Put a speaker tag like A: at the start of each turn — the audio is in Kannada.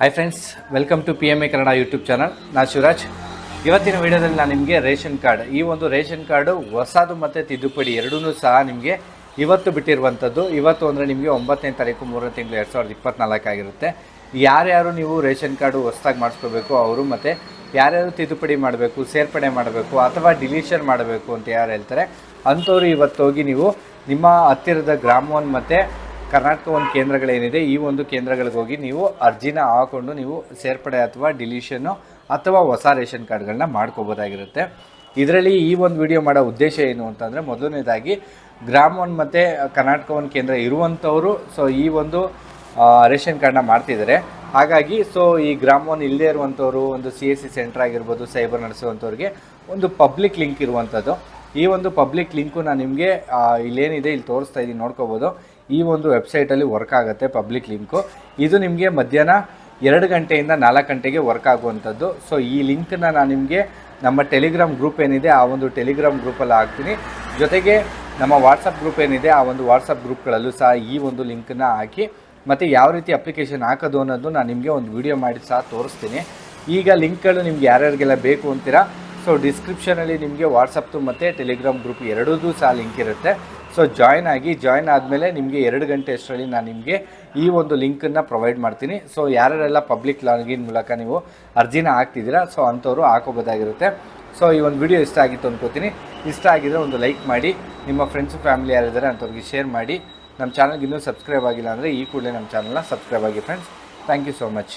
A: Hi friends welcome to P M A Kannada YouTube channel ನಾ ಶಿವರಾಜ್. ಇವತ್ತಿನ ವಿಡಿಯೋದಲ್ಲಿ ನಾನು ನಿಮಗೆ ರೇಷನ್ ಕಾರ್ಡ್, ಈ ಒಂದು ರೇಷನ್ ಕಾರ್ಡು ಹೊಸದು ಮತ್ತು ತಿದ್ದುಪಡಿ ಎರಡೂ ಸಹ ನಿಮಗೆ ಇವತ್ತು ಬಿಟ್ಟಿರುವಂಥದ್ದು. ಇವತ್ತು ಅಂದರೆ ನಿಮಗೆ ಒಂಬತ್ತನೇ ತಾರೀಕು, ಮೂರನೇ ತಿಂಗಳು ಎರಡು ಸಾವಿರದ ಇಪ್ಪತ್ತ್ನಾಲ್ಕಾಗಿರುತ್ತೆ ಯಾರ್ಯಾರು ನೀವು ರೇಷನ್ ಕಾರ್ಡು ಹೊಸ್ದಾಗಿ ಮಾಡಿಸ್ಕೋಬೇಕು, ಅವರು ಮತ್ತು ಯಾರ್ಯಾರು ತಿದ್ದುಪಡಿ ಮಾಡಬೇಕು, ಸೇರ್ಪಡೆ ಮಾಡಬೇಕು, ಅಥವಾ ಡಿಲೀಷನ್ ಮಾಡಬೇಕು ಅಂತ ಯಾರು ಹೇಳ್ತಾರೆ, ಅಂಥವ್ರು ಇವತ್ತು ಹೋಗಿ ನೀವು ನಿಮ್ಮ ಹತ್ತಿರದ ಗ್ರಾಮವನ್ನು ಮತ್ತು ಕರ್ನಾಟಕ ಒಂದು ಕೇಂದ್ರಗಳೇನಿದೆ, ಈ ಒಂದು ಕೇಂದ್ರಗಳಿಗೆ ಹೋಗಿ ನೀವು ಅರ್ಜಿನ ಹಾಕೊಂಡು ನೀವು ಸೇರ್ಪಡೆ ಅಥವಾ ಡಿಲೀಷನ್ನು ಅಥವಾ ಹೊಸ ರೇಷನ್ ಕಾರ್ಡ್ಗಳನ್ನ ಮಾಡ್ಕೋಬೋದಾಗಿರುತ್ತೆ. ಇದರಲ್ಲಿ ಈ ಒಂದು ವಿಡಿಯೋ ಮಾಡೋ ಉದ್ದೇಶ ಏನು ಅಂತಂದರೆ, ಮೊದಲನೇದಾಗಿ ಗ್ರಾಮ ಒನ್ ಮತ್ತು ಕರ್ನಾಟಕ ಒಂದು ಕೇಂದ್ರ ಇರುವಂಥವರು, ಸೊ ಈ ಒಂದು ರೇಷನ್ ಕಾರ್ಡನ್ನ ಮಾಡ್ತಿದ್ದಾರೆ. ಹಾಗಾಗಿ, ಸೊ ಈ ಗ್ರಾಮ ಒನ್ ಇಲ್ಲದೆ ಇರುವಂಥವ್ರು, ಒಂದು ಸಿ ಎಸ್ ಸಿ ಸೆಂಟರ್ ಆಗಿರ್ಬೋದು, ಸೈಬರ್ ನಡೆಸುವಂಥವ್ರಿಗೆ ಒಂದು ಪಬ್ಲಿಕ್ ಲಿಂಕ್ ಇರುವಂಥದ್ದು. ಈ ಒಂದು ಪಬ್ಲಿಕ್ ಲಿಂಕು ನಾನು ನಿಮಗೆ ಇಲ್ಲೇನಿದೆ, ಇಲ್ಲಿ ತೋರಿಸ್ತಾ ಇದ್ದೀನಿ ನೋಡ್ಕೋಬೋದು. ಈ ಒಂದು ವೆಬ್ಸೈಟಲ್ಲಿ ವರ್ಕ್ ಆಗುತ್ತೆ ಪಬ್ಲಿಕ್ ಲಿಂಕು ಇದು ನಿಮಗೆ ಮಧ್ಯಾಹ್ನ ಎರಡು ಗಂಟೆಯಿಂದ ನಾಲ್ಕು ಗಂಟೆಗೆ ವರ್ಕ್ ಆಗುವಂಥದ್ದು. ಸೊ ಈ ಲಿಂಕನ್ನು ನಾನು ನಿಮಗೆ ನಮ್ಮ ಟೆಲಿಗ್ರಾಮ್ ಗ್ರೂಪ್ ಏನಿದೆ, ಆ ಒಂದು ಟೆಲಿಗ್ರಾಮ್ ಗ್ರೂಪಲ್ಲಿ ಹಾಕ್ತೀನಿ. ಜೊತೆಗೆ ನಮ್ಮ ವಾಟ್ಸಪ್ ಗ್ರೂಪ್ ಏನಿದೆ, ಆ ಒಂದು ವಾಟ್ಸಪ್ ಗ್ರೂಪ್ಗಳಲ್ಲೂ ಸಹ ಈ ಒಂದು ಲಿಂಕನ್ನು ಹಾಕಿ. ಮತ್ತು ಯಾವ ರೀತಿ ಅಪ್ಲಿಕೇಶನ್ ಹಾಕೋದು ಅನ್ನೋದು ನಾನು ನಿಮಗೆ ಒಂದು ವಿಡಿಯೋ ಮಾಡಿ ಸಹ ತೋರಿಸ್ತೀನಿ. ಈಗ ಲಿಂಕ್ಗಳು ನಿಮ್ಗೆ ಯಾರ್ಯಾರಿಗೆಲ್ಲ ಬೇಕು ಅಂತೀರಾ ಸೊ ಡಿಸ್ಕ್ರಿಪ್ಷನಲ್ಲಿ ನಿಮಗೆ ವಾಟ್ಸಪ್ದು ಮತ್ತು ಟೆಲಿಗ್ರಾಮ್ ಗ್ರೂಪ್ ಎರಡೂ ಸಹ ಲಿಂಕ್ ಇರುತ್ತೆ. ಸೊ ಜಾಯ್ನ್ ಆಗಿ ಜಾಯ್ನ್ ಆದಮೇಲೆ ನಿಮಗೆ ಎರಡು ಗಂಟೆ ಅಷ್ಟರಲ್ಲಿ ನಾನು ನಿಮಗೆ ಈ ಒಂದು ಲಿಂಕನ್ನು ಪ್ರೊವೈಡ್ ಮಾಡ್ತೀನಿ. ಸೊ ಯಾರ್ಯಾರೆಲ್ಲ ಪಬ್ಲಿಕ್ ಲಾಗಿನ್ ಮೂಲಕ ನೀವು ಅರ್ಜಿನ ಹಾಕ್ತಿದ್ದೀರಾ ಸೊ ಅಂಥವ್ರು ಹಾಕೋಬೋದಾಗಿರುತ್ತೆ ಸೊ ಈ ಒಂದು ವಿಡಿಯೋ ಇಷ್ಟ ಆಗಿತ್ತು ಅಂದ್ಕೋತೀನಿ ಇಷ್ಟ ಆಗಿದ್ರೆ ಒಂದು ಲೈಕ್ ಮಾಡಿ, ನಿಮ್ಮ ಫ್ರೆಂಡ್ಸು ಫ್ಯಾಮಿಲಿ ಯಾರಿದ್ದಾರೆ ಅಂಥವ್ರಿಗೆ ಶೇರ್ ಮಾಡಿ. ನಮ್ಮ ಚಾನಲ್ಗೆ ಇನ್ನೂ ಸಬ್ಸ್ಕ್ರೈಬ್ ಆಗಿಲ್ಲ ಅಂದರೆ ಈ ಕೂಡಲೇ ನಮ್ಮ ಚಾನಲ್ನ ಸಬ್ಸ್ಕ್ರೈಬ್ ಆಗಿ friends thank you so much